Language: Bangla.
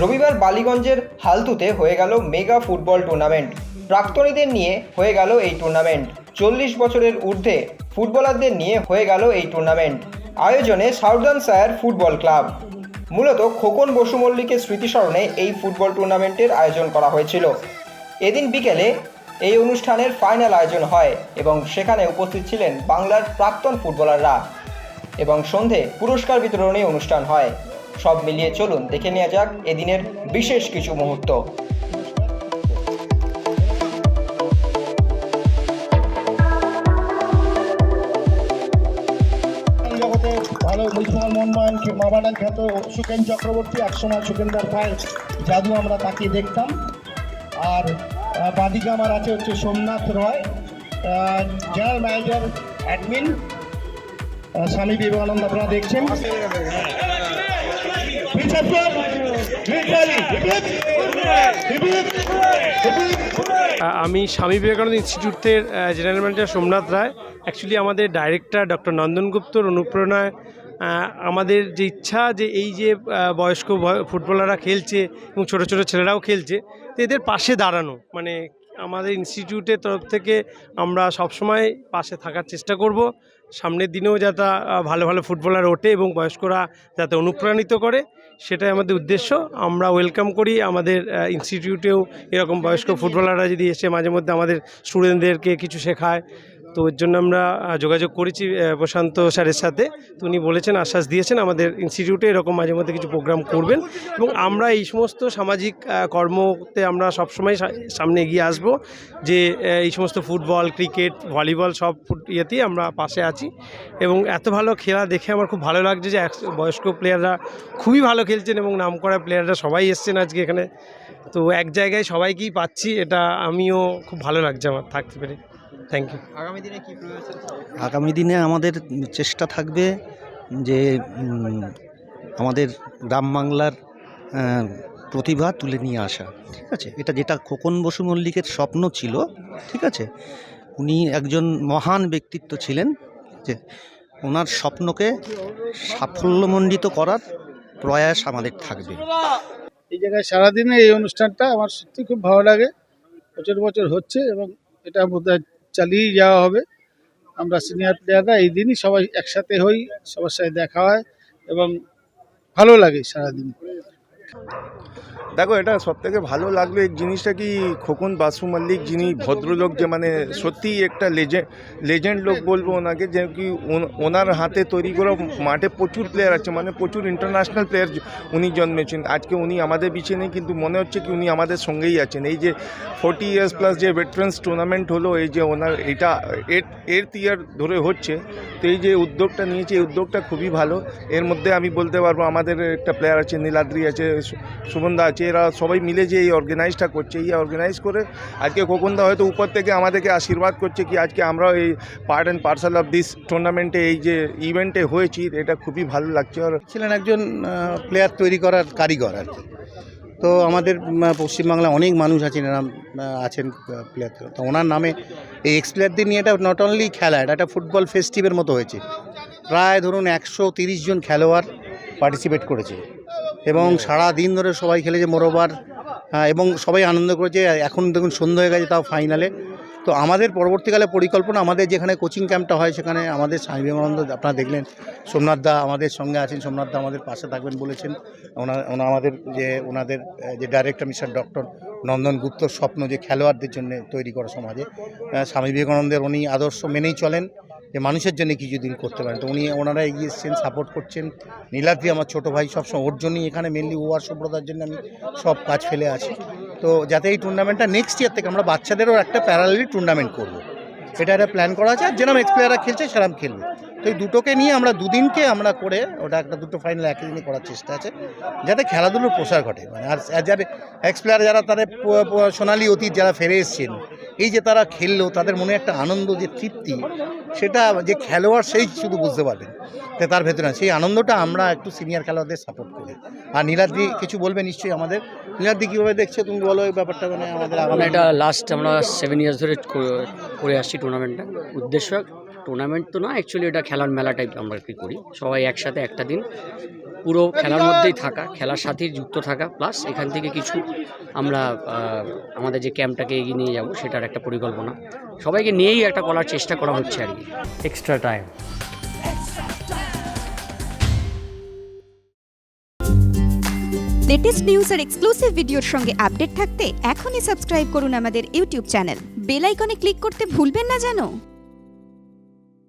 রবিবার বালিগঞ্জের হালতুতে হয়ে গেল মেগা ফুটবল টুর্নামেন্ট। প্রাক্তনীদের নিয়ে হয়ে গেল এই টুর্নামেন্ট। চল্লিশ বছরের ঊর্ধ্বে ফুটবলারদের নিয়ে হয়ে গেল এই টুর্নামেন্ট। আয়োজনে সাউদার্ন সায়ার ফুটবল ক্লাব। মূলত খোকন বসু মল্লিকের স্মৃতিস্মরণে এই ফুটবল টুর্নামেন্টের আয়োজন করা হয়েছিল। এদিন বিকেলে এই অনুষ্ঠানের ফাইনাল আয়োজন হয় এবং সেখানে উপস্থিত ছিলেন বাংলার প্রাক্তন ফুটবলাররা। এবং সন্ধে পুরস্কার বিতরণী অনুষ্ঠান হয়। সব মিলিয়ে চলুন দেখে নেওয়া যাক এদিনের বিশেষ কিছু মুহূর্ত। ভালো মনমান মামাডান খ্যাত সুকেন চক্রবর্তী একসময় সুকেন্দার পায়ের জাদু আমরা তাকিয়ে দেখতাম। আর বাদিকে আমার আছে হচ্ছে Somnath Roy general manager admin Swami Vivekananda, আপনারা দেখছেন। আমি স্বামী বিবেকানন্দ ইনস্টিটিউটের general manager Somnath Roy. Actually আমাদের ডাইরেক্টর ডক্টর নন্দন গুপ্তর অনুপ্রেরণায় আমাদের যে ইচ্ছা যে এই যে বয়স্ক ফুটবলাররা খেলছে এবং ছোটো ছোটো ছেলেরাও খেলছে, তো এদের পাশে দাঁড়ানো মানে আমাদের ইনস্টিটিউটের তরফ থেকে আমরা সবসময় পাশে থাকার চেষ্টা করব। সামনের দিনেও যাতে ভালো ভালো ফুটবলার ওঠে এবং বয়স্করা যাতে অনুপ্রাণিত করে, সেটাই আমাদের উদ্দেশ্য। আমরা ওয়েলকাম করি আমাদের ইনস্টিটিউটেও এরকম বয়স্ক ফুটবলাররা যদি এসে মাঝে মধ্যে আমাদের স্টুডেন্টদেরকে কিছু শেখায় তো এর জন্য আমরা যোগাযোগ করেছি প্রশান্ত স্যারের সাথে। তো উনি বলেছেন, আশ্বাস দিয়েছেন, আমাদের ইনস্টিটিউটে এরকম মাঝে মধ্যে কিছু প্রোগ্রাম করবেন। এবং আমরা এই সমস্ত সামাজিক কর্মতে আমরা সবসময় সামনে এগিয়ে আসব যে এই সমস্ত ফুটবল ক্রিকেট ভলিবল সব ইয়েতেই আমরা পাশে আছি। এবং এত ভালো খেলা দেখে আমার খুব ভালো লাগছে যে বয়স্ক প্লেয়াররা খুবই ভালো খেলছেন এবং নামকরা প্লেয়াররা সবাই এসছেন আজকে এখানে। তো এক জায়গায় সবাইকেই পাচ্ছি, এটা আমিও খুব ভালো লাগছে আমার, থাকতে পেরে। থ্যাংক ইউ আগামী দিনে কি প্রয়োজন? আগামী দিনে আমাদের চেষ্টা থাকবে যে আমাদের গ্রাম বাংলার প্রতিভা তুলে নিয়ে আসা ঠিক আছে? এটা যেটা খোকন বসু মল্লিকের স্বপ্ন ছিল ঠিক আছে? উনি একজন মহান ব্যক্তিত্ব ছিলেন যে ওনার স্বপ্নকে সাফল্যমণ্ডিত করার প্রয়াস আমাদের থাকবে। এই জায়গায় সারাদিনে এই অনুষ্ঠানটা আমার সত্যি খুব ভালো লাগে। বছর বছর হচ্ছে এবং এটা বোধহয় চালিয়ে যাওয়া হবে। আমরা সিনিয়র প্লেয়াররা এই দিনই সবাই একসাথে হই, সবার সাথে দেখা হয় এবং ভালো লাগে সারাদিন। দেখো, এটা সব থেকে ভালো লাগল এই জিনিসটা কি, খোকন বাসু মল্লিক যিনি ভদ্রলোক যে মানে সত্যিই একটা লেজেন্ড লেজেন্ড লোক বলব ওনাকে যে কি ওনার হাতে তৈরি করা মাঠে প্রচুর প্লেয়ার আছে মানে প্রচুর ইন্টারন্যাশনাল প্লেয়ার উনি জন্মেছেন। আজকে উনি আমাদের পিছিয়ে নেই, কিন্তু মনে হচ্ছে কি উনি আমাদের সঙ্গেই আছেন। এই যে ফোর্টি ইয়ার্স প্লাস যে ভেটারেন্স টুর্নামেন্ট হলো, এই যে ওনার এটা এইট ইয়ার ধরে হচ্ছে, তো এই যে উদ্যোগটা নিয়েছে, এই উদ্যোগটা খুবই ভালো। এর মধ্যে আমি বলতে পারব, আমাদের একটা প্লেয়ার আছে, নীলাদ্রি আছে সুমনদা আছে এরা সবাই মিলে যে এই অর্গানাইজটা করছে এই অর্গানাইজ করে আজকে খোকনদা হয়তো উপর থেকে আমাদেরকে আশীর্বাদ করছে কি আজকে আমরা এই part and parcel of this টুর্নামেন্টে এই যে ইভেন্টে হয়েছি এটা খুবই ভালো লাগছে। আর ছিলেন একজন প্লেয়ার তৈরি করার কারিগর আর কি। তো আমাদের উম, পশ্চিমবাংলায় অনেক মানুষ আছেন আহ, আছেন প্লেয়ার তো ওনার নামে এই এক্স প্লেয়ারদের নিয়ে এটা নট অনলি খেলা এটা একটা ফুটবল ফেস্টিভের মতো হয়েছে। প্রায় ধরুন একশো জন খেলোয়াড় পার্টিসিপেট করেছে। এবং সারা দিন ধরে সবাই খেলেছে মোরোবার আহ, এবং সবাই আনন্দ করেছে। এখন দেখুন সন্ধ্যা হয়ে গেছে তাও ফাইনালে তো আমাদের পরবর্তীকালে পরিকল্পনা আমাদের যেখানে কোচিং ক্যাম্পটা হয় সেখানে আমাদের স্বামী বিবেকানন্দ আপনারা দেখলেন সোমনাথ দা আমাদের সঙ্গে আছেন সোমনাথ দা আমাদের পাশে থাকবেন বলেছেন। ওনা আমাদের যে ওনাদের যে ডাইরেক্টর মিস্টার ডক্টর নন্দন গুপ্তর স্বপ্ন যে খেলোয়াড়দের জন্য তৈরি করা সমাজে স্বামী বিবেকানন্দের উনি আদর্শ মেনেই চলেন। যে মানুষের জন্য কিছু দিন করতে পারেন। তো উনি, ওনারা এগিয়ে এসছেন সাপোর্ট করছেন। নীলাদ্রি আমার ছোট ভাই সবসময়, ওর জন্যই এখানে মেনলি ও আর সুব্রতার জন্য আমি সব কাজ ফেলে আছি। তো যাতে এই টুর্নামেন্টটা নেক্সট ইয়ার থেকে আমরা বাচ্চাদেরও একটা প্যারালি টুর্নামেন্ট করব। এটা একটা প্ল্যান করা আছে, আর যেরকম এক্স প্লেয়াররা খেলছে সেরকম খেলবে। তো এই দুটোকে নিয়ে আমরা দুদিনকে আমরা করে ওটা একটা দুটো ফাইনাল একই দিনে করার চেষ্টা আছে, যাতে খেলাধুলোর প্রসার ঘটে। মানে আর যারা এক্স প্লেয়ার যারা তাদের প- অতীত যারা ফিরে এসছেন এই যে তারা খেললো তাদের মনে একটা আনন্দ যে তৃপ্তি সেটা যে খেলোয়াড় সেই শুধু বুঝতে পারবেন তো তার ভেতরে সেই আনন্দটা আমরা একটু সিনিয়র খেলোয়াড়দের সাপোর্ট করি। আর নীলাদ্রি কিছু বলবে নিশ্চয়ই আমাদের? নীলাদ্রি কীভাবে দেখছ তুমি বলো এই ব্যাপারটা? মানে আমাদের এটা লাস্ট আমরা সেভেন ইয়ার্স ধরে করে- করে আসছি টুর্নামেন্টটা উদ্দেশ্য টুর্নামেন্ট তো না অ্যাকচুয়ালি এটা খেলার মেলা টাইপ আমরা কি করি? সবাই একসাথে একটা দিন পুরো খেলার মধ্যেই থাকা খেলার সাথেই যুক্ত থাকা প্লাস এখান থেকে কিছু আমরা আমাদের যে ক্যাম্পটাকে এগিয়ে নিয়ে যাব সেটার একটা পরিকল্পনা। সবাইকে নিয়েই একটা করার চেষ্টা করা হচ্ছে আর কি। এক্সট্রা টাইম লেটেস্ট নিউজ আর এক্সক্লুসিভ ভিডিওর সঙ্গে আপডেট থাকতে এখনই সাবস্ক্রাইব করুন আমাদের ইউটিউব চ্যানেল বেল আইকনে ক্লিক করতে ভুলবেন না জানো?